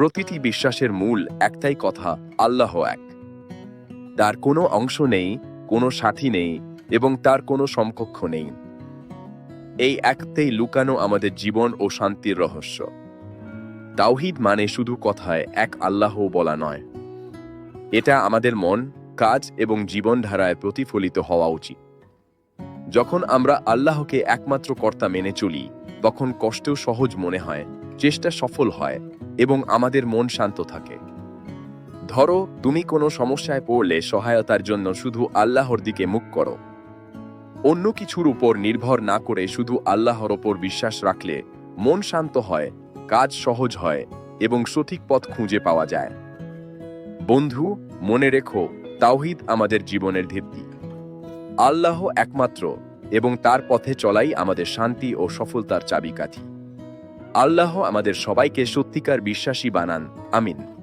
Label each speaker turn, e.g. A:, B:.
A: প্রতিটি বিশ্বাসের মূল একটাই কথা, আল্লাহ এক। তার কোনো অংশ নেই, কোনো সাথী নেই এবং তার কোনো সমকক্ষ নেই। এই একতেই লুকানো আমাদের জীবন ও শান্তির রহস্য। তাওহিদ মানে শুধু কথায় এক আল্লাহ বলা নয়। এটা আমাদের মন, কাজ এবং জীবনধারায় প্রতিফলিত হওয়া উচিত। যখন আমরা আল্লাহকে একমাত্র কর্তা মেনে চলি, তখন কষ্টেও সহজ মনে হয়, চেষ্টা সফল হয় এবং আমাদের মন শান্ত থাকে। ধরো, তুমি কোনো সমস্যায় পড়লে সহায়তার জন্য শুধু আল্লাহর দিকে মুখ করো। অন্য কিছুর উপর নির্ভর না করে শুধু আল্লাহর ওপর বিশ্বাস রাখলে মন শান্ত হয়, কাজ সহজ হয় এবং সঠিক পথ খুঁজে পাওয়া যায়। বন্ধু, মনে রেখো, তাওহিদ আমাদের জীবনের ভিত্তি। আল্লাহ একমাত্র এবং তার পথে চলাই আমাদের শান্তি ও সফলতার চাবিকাঠি। আল্লাহ আমাদের সবাইকে সত্যিকার বিশ্বাসী বানান। আমিন।